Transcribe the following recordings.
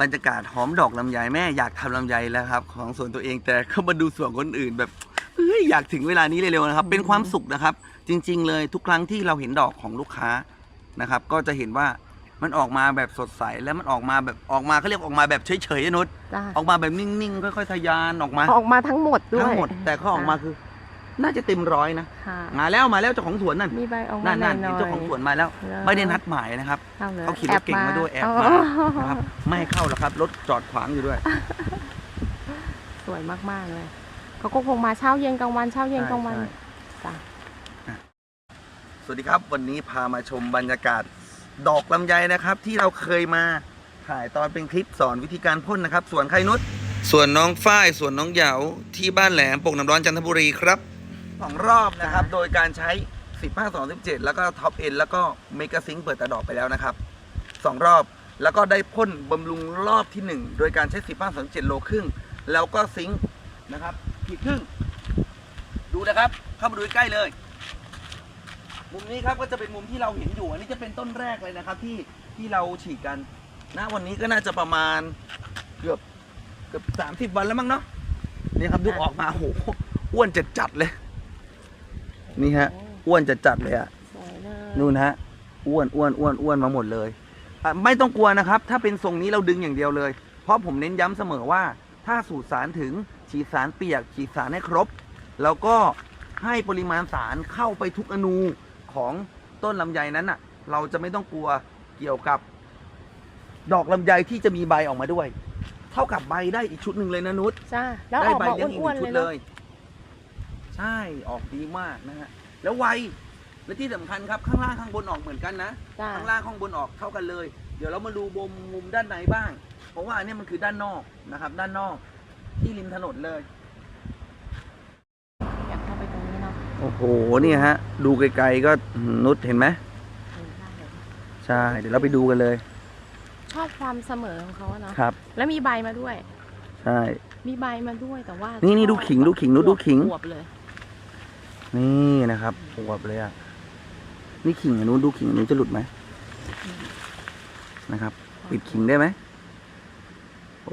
บรรยากาศหอมดอกลำไยแม่อยากทำลำไยแล้วครับ ของสวนตัวเองแต่ก็มาดูสวนคนอื่นแบบเอ้ยอยากถึงเวลานี้เร็วๆนะครับ เป็นความสุขนะครับ จริง ๆ เลยทุกครั้งที่เราเห็นดอกของลูกค้านะครับ ก็จะเห็นว่ามันออกมาแบบสดใสแล้วมันออกมาแบบออกมาเขาเรียกออกมาแบบเฉยๆอะนุชจ้ะออกมาแบบนิ่งๆค่อยๆทะยานออกมา ออกมาทั้งหมดด้วย ทั้งหมดแต่เขาออกมาคือ น่าจะเต็มร้อยนะค่ะ มาแล้วมาแล้วเจ้าของสวนนั่นมีใบออกมานั่นหน่นั่อนยเห็นๆเจ้าของสวนมาแล้วแล้ว ไม่ได้นัดหมายนะครับเข้าเลยเขาขี่รถเก่งมาด้วยแอบอ๋อมานะครับไม่ให้เข้าหรอกครับรถจอดขวางอยู่ด้วย สวยมากๆเลยเขาก็คงมาเช้าเย็นกลางวันเช้าเย็นกลางวันใช่จ้ะสวัสดีครับวันนี้พามาชมบรรยากาศดอกลำไยนะครับ ที่เราเคยมาถ่ายตอนเป็นคลิปสอนวิธีการพ่นนะครับ ส่วนใครนุชส่วนน้องฝ้ายส่วนน้องเหยาที่บ้านแหลมปกน้ำร้อนจันทบุรีครับ สองรอบนะครับ โดยการใช้ 15 2 17 แล้วก็ท็อปเอ็นแล้วก็เมกาซิงเปิดตาดอกไปแล้วนะครับสองรอบแล้วก็ได้พ่นบำรุงรอบที่หนึ่งโดยการใช้ 15 2 7 โลครึ่ง แล้วก็ซิงค์นะครับขีดครึ่ง ดูนะครับ เข้ามาดูใกล้ๆเลย มุมนี้ครับก็จะเป็นมุมที่เราเห็นอยู่ อันนี้จะเป็นต้นแรกเลยนะครับ ที่ที่เราฉีดกันนะวันนี้ก็น่าจะประมาณเกือบเกือบสามสิบวันแล้วมั้งเนาะนี่ครับดูออกมาโอ้โหอ้วนจัดจัดๆเลย นี่ฮะ อ้วนจัดจัดๆเลยอะสวยเลยนู่นฮะ อ้วนอ้วนอ้วนอ้วนมาหมดเลยอะไม่ต้องกลัวนะครับ ถ้าเป็นทรงนี้เราดึงอย่างเดียวเลย เพราะผมเน้นย้ำเสมอว่า ถ้าสูตรสารถึงฉีดสารเปียก ฉีดสารให้ครบ แล้วก็ให้ปริมาณสารเข้าไปทุกอนูของต้นลำไยนั้นน่ะ เราจะไม่ต้องกลัวเกี่ยวกับ ดอกลำไยที่จะมีใบออกมาด้วย เท่ากับใบได้อีกชุดหนึ่งเลยนะนุช จ้ะแล้วอได้อกใบมาเลี้ยงอีกอ้หวนนึ่งชุดๆเลยเลเนาะย ใช่ออกดีมากนะฮะแล้วไวและที่สำคัญครับข้างล่างข้างบนออกเหมือนกันนะจ้ะข้างล่างข้างบนออกเท่ากันเลย เดี๋ยวเรามาดูมุมมุมด้านในบ้าง เพราะว่าอันเนี้ยมันคือด้านนอกนะครับ ด้านนอกที่ริมถนนเลยอยากเข้าไปตรงนี้เนาะโอ้โหเนี่ยฮะ ดูไกลๆก็นุชเห็นไหมเห็นได้เลยใช่เดี๋ยวเราไปดูกันเลย ชอบความเสมอของเขาอะเนาะครับ แล้วมีใบมาด้วย ใช่ มีใบมาด้วยแต่ว่า นี่นี่นี่ดูขิงดูขิงดูดูขิงอวบเลย นี่นะครับอวบเลยอะ นี่ขิงอันนู้นดูขิงอันนู้นจะหลุดไหมนะครับ ปิดขิงได้ไหม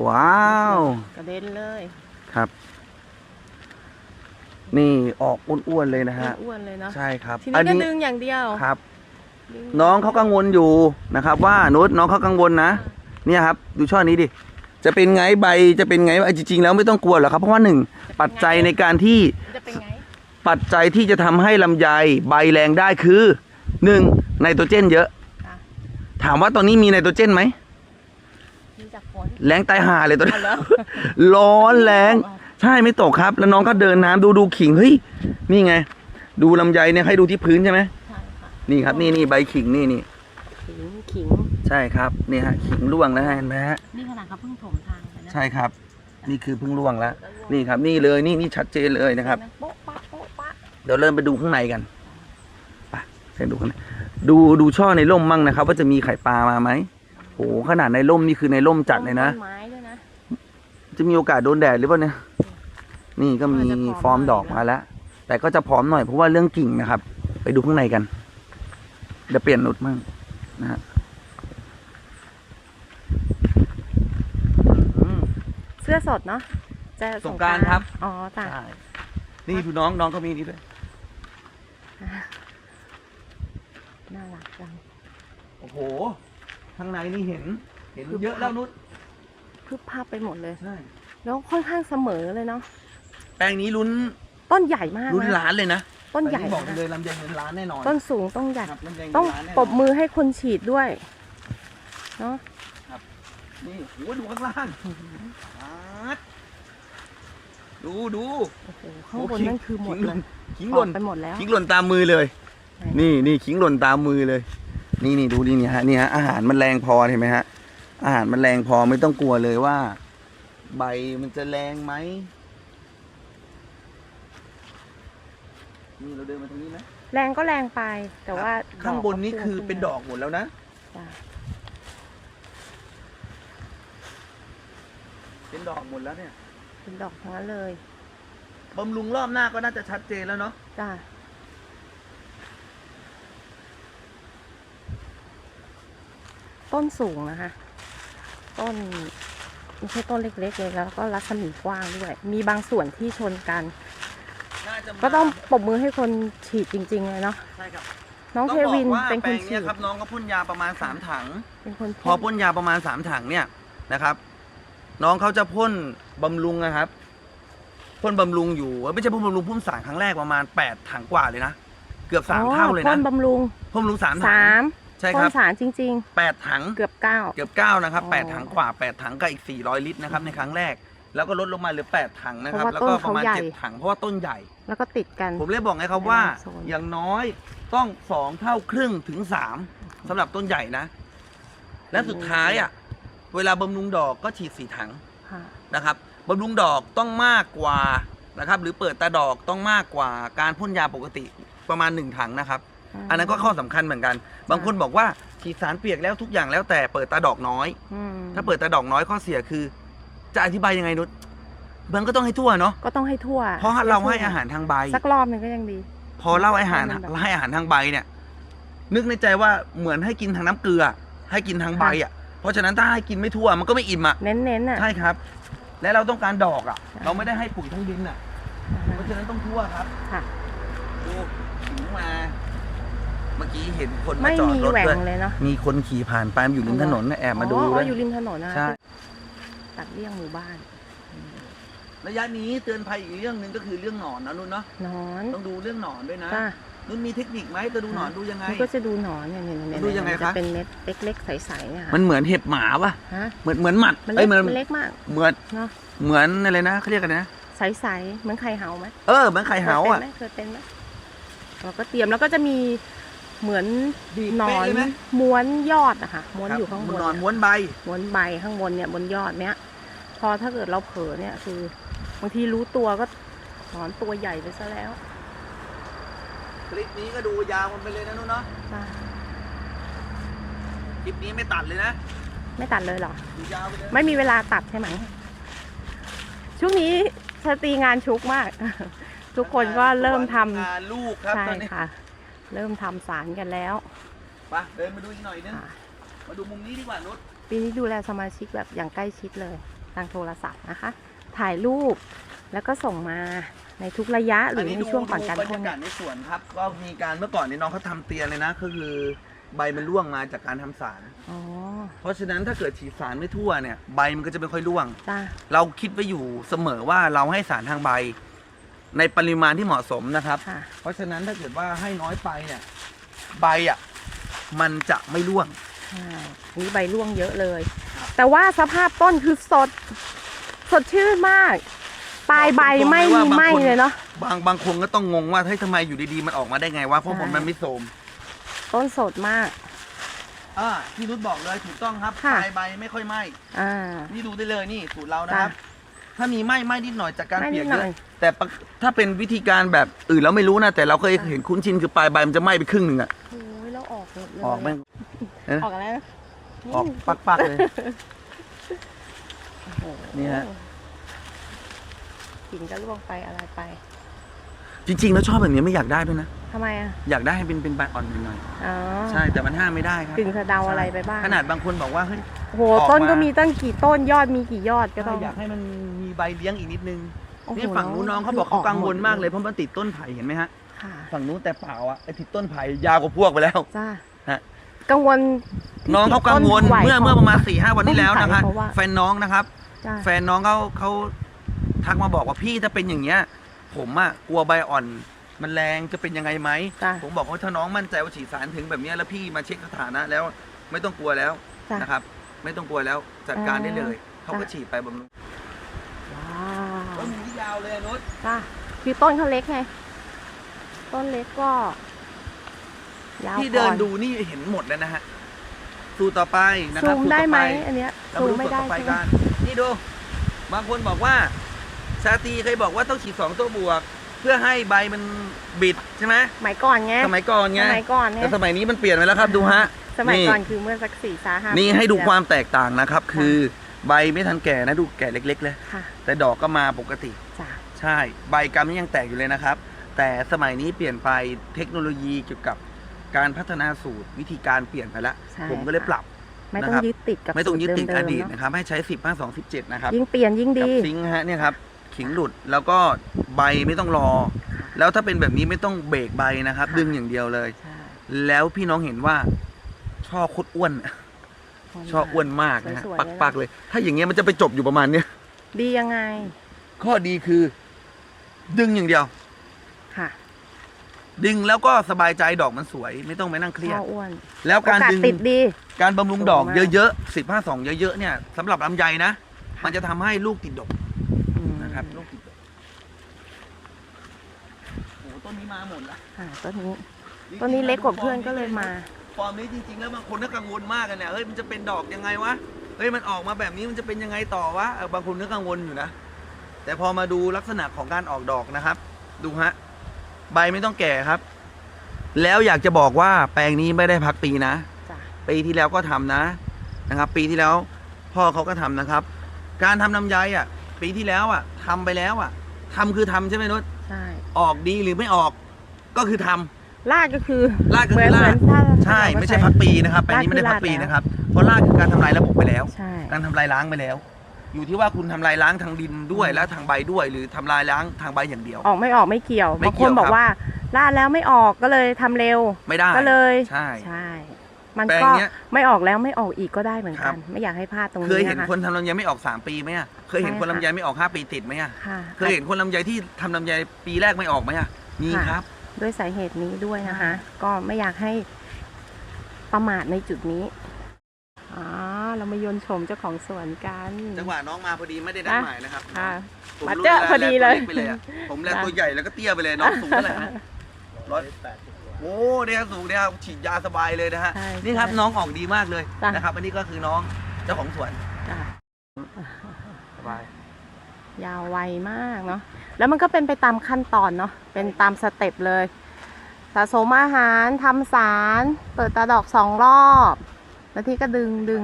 ว้าว กระเด็นเลยครับ นี่ออกอ้วนๆเลยนะฮะอ้วนๆเลยเนาะใช่ครับทีนี้ก็ดึงอย่างเดียวครับดึน้องเขากังวลอยู่นะครับ ว่านุชน้องเขากังวลนะเนี่ยครับ ดูช่อนี้ดิจะเป็นไงใบจะเป็นไงจริงๆแล้วไม่ต้องกลัวหรอกครับ เพราะว่าหนึ่งปัจจัยในการที่จะเป็นไงปัจจัยที่จะทำให้ลำไยใบแรงได้คือหนึ่งไนโตรเจนเยอะ ค่ะ ถามว่าตอนนี้มีไนโตรเจนไหม มีจากฝน แรงตายห่าเลยตอนนี้ เอาแล้วร้อนแรงใช่ไม่ตกครับ แล้วน้องก็เดินน้ำดูดูขิงเฮ้ยนี่ไง ดูลำไยเนี่ยให้ดูที่พื้นใช่ไหมใช่ค่ะนี่ครับนี่นี่ใบขิงนี่นี่ขิงขิง ใช่ครับนี่ฮะขิงร่วงแล้วเห็นไหมฮะนี่ขนาดเขาเพิ่งถมทางไปนะใช่ครับ นี่คือเพิ่งร่วงแล้วนี่ครับนี่เลยนี่นี่ชัดเจนเลยนะครับโป๊ะปะโป๊ะปะ เดี๋ยวเริ่มไปดูข้างในกันไปไปดูข้างในดูดูช่อในร่มมั่งนะครับ ว่าจะมีไข่ปลามาไหมโหขนาดในร่มนี่คือในร่มจัดเลยนะ ต้นไม้ด้วยนะจะมีโอกาสโดนแดดหรือเปล่าเนี่ย นี่ก็มีอาจจะผอมฟอร์มดอกหน่อยนะมาแล้ว แต่ก็จะผอมหน่อยเพราะว่าเรื่องกิ่งนะครับ ไปดูข้างในกัน เดี๋ยวเปลี่ยนนุดมั่งนะฮะอืมเสื้อสดเนาะจะสงกรานต์ครับ อ๋อจ้ะ ใช่นี่ดูน้องน้องเขามีนี่ด้วย น่ารักจัง โอ้โห ข้างในนี่เห็น เห็นเยอะแล้วนุชพึบภาพไปหมดเลย ใช่ แล้วค่อนข้างเสมอเลยเนาะ แปลงนี้ลุ้น ต้นใหญ่มากลุ้นนะล้านเลยนะต้นใหญ่แปลงบอกนะเลยลำไยเงินล้านแน่นอนต้นสูงต้นใหญ่ ครับลำไยเงินต้องล้านแน่นนปรบมือให้คนฉีดด้วย เนาะ นี่โอ้โหดูข้างล่างอาด ดูดูโอ้โหข้างบนโอ้ขินั่นคือหมดขิงเลยขิงหล่นออกไปหมดแล้วขิงหล่นตามมือเลยไหนนี่นี่ขิงหล่นตามมือเลย นี่นี่ดูนี่นี่ฮะนี่ฮะอาหารมันแรงพอเห็นไหมฮะ อาหารมันแรงพอไม่ต้องกลัวเลยว่า ใบมันจะแรงไหมนี่เราเดินมาทางนี้นะแรงก็แรงไป แต่ว่าข้างบนนี่ก็คือขึ้เป็นดอกหมดแล้วนะจ้ะเป็นดอกหมดแล้วเนี่ย เป็นดอกทั้งนั้นเลยบำรุงรอบหน้าก็น่าจะชัดเจนแล้วเนาะจ้ะต้นสูงนะคะ ต้นไม่ใช่ต้นเล็กๆเลยแล้วก็รัศมีกว้างด้วย มีบางส่วนที่ชนกัน น่าจะมาก็ต้องปรบมือให้คนฉีดจริง ๆ เลยเนาะใช่ครับน้องต้เทบกวินว่าเป็นแปคลนงฉีเนี้ยดครับน้องก็พ่นยาประมาณ3ถัง เป็นคนพอพ่นยาประมาณ3ถังเนี่ยนะครับ น้องเขาจะพ่นบำรุงนะครับพ่นบำรุงอยู่เอ้ยไม่ใช่พ่นบำรุงพ่นสารครั้งแรกประมาณ8ถังกว่าเลยนะเกือบ3เท่าเลยพ่นะนบำรุงพ่นบำรุง3ถัสางมใช่พ่คนรับสารจริง8ถังๆเกือบเก้าเกือบ9นะครับอ๋อ8ถังกว่า8ถังกับอีก400ลิตรนะครับในครั้งแรก แล้วก็ลดลงมาเหลือ8ถังนะครับเพแล้วราะว่าก็ประมาณต้นเขาใหญ่7ถังเพราะว่าต้นใหญ่ แล้วก็ติดกัน ผมเลยบอกไงครับว่าในโซนอย่างน้อยต้องสองเท่าครึ่งถึงสามสำหรับต้นใหญ่นะ และสุดท้ายอะ เวลาบำรุงดอกก็ฉีดสี่ถังค่ะนะครับบำรุงดอกต้องมากกว่านะครับหรือเปิดตาดอกต้องมากกว่าการพ่นยาปกติประมาณหนึ่งถังนะครับ อันนั้นก็ข้อสำคัญเหมือนกัน บางคนบอกว่าฉีดสารเปียกแล้วทุกอย่างแล้วแต่เปิดตาดอกน้อย อืมถ้าเปิดตาดอกน้อยข้อเสียคือ จะอธิบายยังไงนุชมันก็ต้องให้ทั่วเนาะก็ต้องให้ทั่วเพราะเราให้อาหารทางใบ สักรอบหนึ่งก็ยังดี พอเล่าอาหารให้มันแบบให้อาหารทางใบเนี่ย นึกในใจว่าเหมือนให้กินทางน้ำเกลือ ให้กินทางใบอะ เพราะฉะนั้นถ้าให้กินไม่ทั่วมันก็ไม่อิ่มอะ เน้นๆอะ ใช่ครับ และเราต้องการดอกอะใช่เราไม่ได้ให้ปุ๋ยทั้งดินอะ เพราะฉะนั้นต้องทั่วครับค่ะ ดูถึงมา เมื่อกี้เห็นคนมาไม่จอดมีรถแหว่ด้วยงเลยเนาะมีคนขี่ผ่านไปมันอยู่ริมถนนนะแอบมาดูอ๋อด้วยอยู่ริมถนนนะใช่ ตัดเลี่ยงหมู่บ้านระยะนี้เตือนภัยอีกเรื่องหนึ่งก็คือเรื่องหนอนนะนุ่นเนาะหนอนต้องดูเรื่องหนอนด้วยนะ จ้า นุ่นมีเทคนิคไหมจะดูหนอนดูยังไง มันก็จะดูหนอนเนี่ยเนี่ยเนี่ยดูยังไงมันคะ จะเป็นเม็ดเล็กๆใสๆเนี่ยค่ะมันเหมือนเห็บหมาป่ะ ฮะเหมือนเหมือนหมัดมันเอ้เล็ยกเหมือนมันเล็กมากเหมือนเนาะเหมือนอะไรนะเขาเรียกกันนะ ใสๆเหมือนไข่เห่าไหมเออเหมือนไข่เหาอะ เคยเป็นไหมเคยเป็นไหมเราก็เตรียมแล้วก็จะมีเหมือนดีดหนอเป๊ะนเลยไหม ม้วนยอดอะค่ะม้วนอยู่ข้างบนหนอนอะม้วนใบ ม้วนใบข้างบนเนี่ยบนยอดเนี้ยพอถ้าเกิดเราเผลอเนี่ยคือบางทีรู้ตัวก็หนอนตัวใหญ่ไปซะแล้ว คลิปนี้ก็ดูยาวมันไปเลยนะนุ่นเนาะจ้ะคลิปนี้ไม่ตัดเลยนะไม่ตัดเลยเหรอ ดูยาวไปเลยไม่มีเวลาตัดใช่ไหม ช่วงนี้สตรีงานชุกมาก ทุกคนก็เริ่มทำงานลูกครับใช่ตอนนี้ค่ะ เริ่มทำสารกันแล้วไปเดินมาดูอีกหน่อยนึงค่ะมาดูมุมนี้ดีกว่านุชปีนี้ดูแลสมาชิกแบบอย่างใกล้ชิดเลย ทางโทรศัพท์นะคะ ถ่ายรูปแล้วก็ส่งมา ในทุกระยะหรือในช่วงก่อนการบรรพ่นยากาศในสวนครับ ก็มีการเมื่อก่อนนี่น้องเขาทำเตียนเลยนะ ก็คือใบมันร่วงมาจากการทำสาร อ๋อ เพราะฉะนั้นถ้าเกิดฉีดสารไม่ทั่วเนี่ยใบมันก็จะไม่ค่อยร่วงจ้าเราคิดไว้อยู่เสมอว่าเราให้สารทางใบ ในปริมาณที่เหมาะสมนะครับค่ะเพราะฉะนั้นถ้าเกิดว่าให้น้อยไปเนี่ยใบอะมันจะไม่ร่วงใช่อันนี้ใบร่วงเยอะเลยครับแต่ว่าสภาพต้นคือสด สดชื่นมาก ปลายใบไม่มีไหมเลยเนาะบางบางคนก็ต้องงงว่าเฮ้ยทำไมอยู่ดีๆมันออกมาได้ไงวะเพราะใช่ผลมันไม่โสมต้นสดมาก อ่าพี่นุชบอกเลยถูกต้องครับค่ะปลายใบไม่ค่อยไหมอ่า นี่ดูได้เลยนี่สูตรเรานะครับ ถ้ามีไหมไหมนิดหน่อยจากการไหม้เปียกนิดหเยน่อยอะแต่ปกถ้าเป็นวิธีการแบบอื่นเราไม่รู้นะแต่เราเคยค่ะเห็นคุ้นชินคือปลายใบมันจะไหม้ไปครึ่งหนึ่งอะโอ้ยแล้วออกหมดเลยออกแม่งออกอะไรนะออกปักๆเลย โอ้โหนี่ฮะ กิ่งก็ร่วงไปอะไรไปจริงๆ แล้วชอบแบบนี้ไม่อยากได้ด้วยนะ ทำไมอะ อยากได้ให้เป็นเป็นใบอ่อนหน่อยอ๋อๆใช่แต่มันห้ามไม่ได้ครับกึ่งสะเดาอะไรไปบ้างขนาดบางคนบอกว่าเฮ้ย โอ้โห ออกมา ต้นก็มีตั้งกี่ต้นยอดมีกี่ยอดก็ต้องอยากให้มันมีใบเลี้ยงอีกนิดนึงโอ้โหนี่ฝั่งนู้นน้องเขาบอกเขากังวลมากเลยเพราะมันติดต้นไผ่เห็นไหมฮะค่ะฝั่งนู้นแต่เปล่าอะไอ้ติดต้นไผ่ยาวกว่าพวกไปแล้ว จ้าฮะ กังวลน้องเขากังวลต้นไหวเมื่อเมื่อประมาณสี่ห้าวันที่แล้วนะคะเพราะว่าแฟนน้องนะครับ จ้าแฟนน้องเขาเขา ทักมาบอกว่าพี่ถ้าเป็นอย่างเงี้ย ผมอะกลัวใบอ่อน มันแรงจะเป็นยังไงไหมจ้าผมบอกว่าถ้าน้องมั่นใจว่าฉีดสารถึงแบบเนี้ยแล้วพี่มาเช็คสถานะแล้วไม่ต้องกลัวแล้วจ้านะครับ ไม่ต้องกลัวแล้วจัดการได้เลยอ่าเขาก็ฉีดไปบำรุงว้าแล้ววมีที่ยาวเลยอะนุชจ้าคือต้นเขาเล็กไง ต้นเล็กก็ยาวที่เดินก่อดูนี่เห็นหมดแล้วนะฮะสูตรต่อไปนะคซูรับมสูตรได้ต่อไหมป อันเนี้ยเราซูมามดูไม่สูตรได้ต่อไปใช่ไหมกันนี่ดู บางคนบอกว่าชาตรีเคยบอกว่าต้องฉีดสองตัวบวก เพื่อให้ใบมันบิดใช่ไหมสมัยก่อนไงสมัยก่อนไงสมัยก่อนเนี่แต่ยสมัยนี้มันเปลี่ยนไปแล้วครับดูฮะสมัยนี่ก่อนคือเมื่อสักสี่สาห้านี่ปีให้ดูที่คแล้วามแตกต่างนะครับ คือใบไม่ทันแก่นะดูแก่เล็ก ๆ เลยค่ะแต่ดอกก็มาปกติจ้าใช่ใบกำนี่ยังแตกอยู่เลยนะครับ แต่สมัยนี้เปลี่ยนไปเทคโนโลยีเกี่ยวกับการพัฒนาสูตรวิธีการเปลี่ยนไปแล้วใช่ผมก็เลยค่ะปรับไม่นะต้องครับยึดติดกับไม่ต้องยึดติดสูอเๆดีตเนอะนะครับให้ใช้10 5 2 17นะครับยิ่งเปลี่ยนยิ่งกับดีซิงค์ฮะเนี่ยครับ ขิงหลุด แล้วก็ใบไม่ต้องรอ แล้วถ้าเป็นแบบนี้ไม่ต้องเบรกใบนะครับค่ะดึงอย่างเดียวเลย ใช่แล้วพี่น้องเห็นว่าช่อโคตรอ้วน ช่ออ้วนมากนะฮะสวยๆเลยนะปักๆเลย ถ้าอย่างเงี้ยมันจะไปจบอยู่ประมาณเนี้ยดียังไงข้อดีคือ ดึงอย่างเดียว ค่ะดึงแล้วก็สบายใจดอกมันสวย ไม่ต้องไปนั่งเครียช่ดออ้วนแล้วโอการกาสดึง ติดดี การบำรุงดอกสวยมาก เยอะๆสิบห้าสองเยอะๆเนี่ยสำหรับลำไยนะ มันจะทำให้ลูกติดดกอืมนะ ครับลูกติดดกโอ้โหต้นนี้มาหมดละอ่าต้นนี้ ต้นนี้เล็กกว่าเพื่อนก็เลยมา ฟอร์มนี้จริงๆ แล้วบางคนก็กังวลมากกันเนี่ยเฮ้ยมันจะเป็นดอกยังไงวะเฮ้ยมันออกมาแบบนี้มันจะเป็นยังไงต่อวะเออบางคนก็กังวลอยู่นะ แต่พอมาดูลักษณะของการออกดอกนะครับ ดูฮะใบไม่ต้องแก่ครับ แล้วอยากจะบอกว่าแปลงนี้ไม่ได้พักปีนะจ้ะ ปีที่แล้วก็ทำนะนะครับ ปีที่แล้วพ่อเขาก็ทำนะครับ การทำลำไยอะ ปีที่แล้วอะทำไปแล้วอะทำคือทำใช่ไหมนุชใช่ ออกดีหรือไม่ออก ก็คือทำ ลากก็คือลากก็เหมืคืออนลาเหมืกอนถ้าใช่ถ้าไม่ใช่เราพักปีนะครับแปลงนี้ไม่ได้พักปีลากคือลากนะครับเพราะลากคือการทำลายระบบไปแล้ว ใช่ การทำลายล้างไปแล้ว อยู่ที่ว่าคุณทำลายล้างทางดินด้วยและทางใบด้วย หรือทำลายล้างทางใบอย่างเดียว ออกไม่ออกไม่เกี่ยวไม่บางเกี่คยนวบอกครับว่าลาดแล้วไม่ออกก็เลยทำเร็ว ไม่ได้ก็เลย ใช่ ใช่ มันแปลงก็เนี้ย ไม่ออกแล้วไม่ออกอีกก็ได้เหมือนครักัน บ ไม่อยากให้พลาดตรงเคยนี้เห็นนะคะ คนทำลำไยไม่ออกสามปีไหมอะเคยเห็นใช่คนค่ะลำไยไม่ออกห้าปีติดไหมอะค่ะเคยเห็นคนลำไยที่ทำลำไยปีแรกไม่ออกไหมอะมีค่ะครับ ด้วยสาเหตุนี้ด้วยนะคะ ก็ไม่อยากให้ประมาทในจุดนี้อ๋อเรามาโยนชมเจ้าของสวนกันจังหวะน้องมาพอดีไม่ได้นัดนะหมายนะครับค่ะ ผมมารู้เจอวาพอดีเลยแวตัวกไปเลยอะผมแลจ้ะตัวใหญ่แล้วก็เตี้ยไปเลยน้องสูงเท่าไหร่นะ ร้อยแปดโอ้เนี่ยสูงเนี่ยฉีดยาสบายเลยนะฮะใช่นี่ครับใช่น้องออกดีมากเลยจ้ะ นะครับ อันนี้ก็คือน้องเจ้าของสวนจ้ะสบายยาวไวมากเนาะแล้วมันก็เป็นไปตามขั้นตอนเนาะเป็นตามสเต็ปเลย สะสมอาหารทำสาร เปิดตาดอกสองรอบแล้วที่ก็ดึงดึง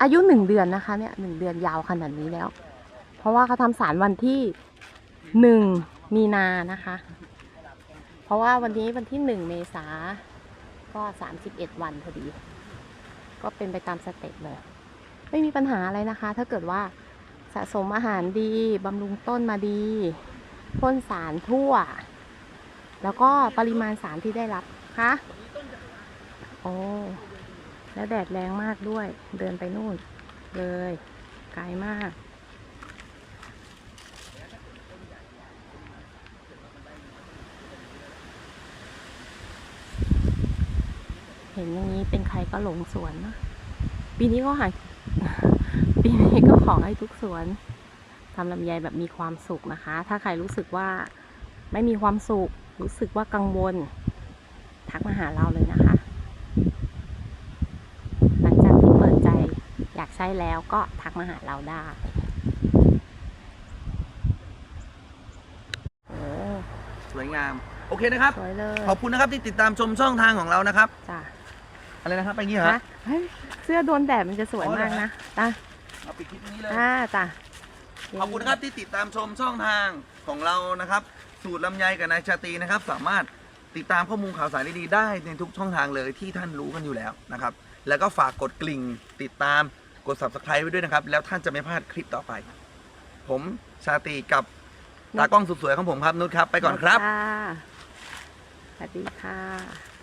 อายุหนึ่งเดือนนะคะเนี่ยหนึ่งเดือนยาวขนาดนี้แล้ว เพราะว่าเขาทำสารวันที่ หนึ่งมีนานะคะ เพราะว่าวันนี้วันที่หนึ่งเมษาก็สามสิบเอ็ดวันพอดี ก็เป็นไปตามสเต็ปเลย ไม่มีปัญหาอะไรนะคะ ถ้าเกิดว่าสะสมอาหารดีบำรุงต้นมาดีพ่นสารทั่ว แล้วก็ปริมาณสารที่ได้รับคะโอ้แล้วแดดแรงมากด้วย เดินไปนู่น เลย ไกลมาก เห็นอย่างนี้เป็นใครก็หลงสวนเนอะปีนี้ก็หาปีนี้ก็ขอให้ทุกสวนทำลำไยแบบมีความสุขนะคะ ถ้าใครรู้สึกว่าไม่มีความสุข รู้สึกว่ากังวล ทักมาหาเราเลยนะคะ หลังจากที่เปิดใจอยากใช้แล้วก็ทักมาหาเราได้โอ้สวยงาม โอเคนะครับ สวยเลย ขอบคุณนะครับที่ติดตามชมช่องทางของเรานะครับจ้ะ อะไรนะครับไปงี้เหรอฮะเฮ้ยเสื้อโดนแดดมันจะสวยอ๋อเหรมาอกฮะนะจ้ะเอาปิดคลิปตรงนี้เลยอ่าจ้ะขอบคุณนะครับที่ติดตามชมช่องทางของเรานะครับ สูตรลำไยกับนายชาตรีนะครับ สามารถติดตามข้อมูลข่าวสารดีๆได้ในทุกช่องทางเลยที่ท่านรู้กันอยู่แล้วนะครับ แล้วก็ฝากกดกลิ่งติดตามกด subscribe ไว้ด้วยนะครับ แล้วท่านจะไม่พลาดคลิปต่อไป ผมชาตรีกับตากล้องสุดสวยของผมครับนุชครับ ไปก่อนครับค่ะสวัสดีค่ะ